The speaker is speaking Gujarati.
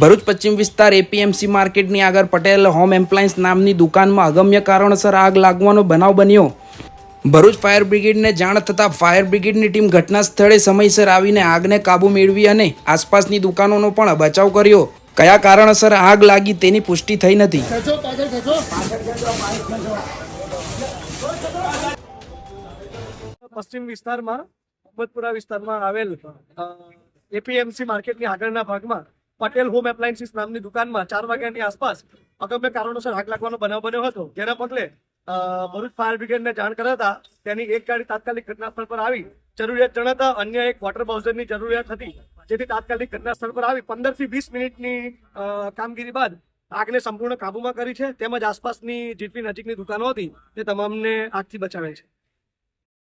ભરૂચ પશ્ચિમ વિસ્તાર એપીએમસી માર્કેટની આગળ પટેલ હોમ એમ્પ્લાયન્સ નામની દુકાનમાં અગમ્ય કારણસર આગ લાગવાનો બનાવ બન્યો. ભરૂચ ફાયર બ્રિગેડને જાણ થતાં ફાયર બ્રિગેડની ટીમ ઘટના સ્થળે સમયસર આવીને આગને કાબૂ મેળવી અને આસપાસની દુકાનોનો પણ બચાવ કર્યો. કયા કારણસર આગ લાગી તેની પુષ્ટિ થઈ નથી. પશ્ચિમ વિસ્તારમાં મોહમ્મદપુરા વિસ્તારમાં આવેલ એપીએમસી માર્કેટની આગળના ભાગમાં પટેલ હોમ એપ્લાયન્સીસ નામની દુકાનમાં ચાર વાગ્યાની આસપાસ અગમ્ય કારણોસર આગ લાગવાનો બનાવ બન્યો હતો. જેના પગલે ભરૂચ ફાયર બ્રિગેડને જાણ કરતા તેની એક ગાડી તાત્કાલિક ઘટના સ્થળ પર આવી. જરૂરિયાત જણાતા અન્ય એક વોટર બાઉઝરની જરૂરિયાત હતી. જેથી તાત્કાલિક ઘટના સ્થળ પર આવી. પંદરથી વીસ મિનિટની કામગીરી બાદ આગને સંપૂર્ણ કાબુમાં કરી છે. તેમજ આસપાસની, જેટલી નજીકની દુકાનો હતી, તે તમામને આગથી બચાવે છે.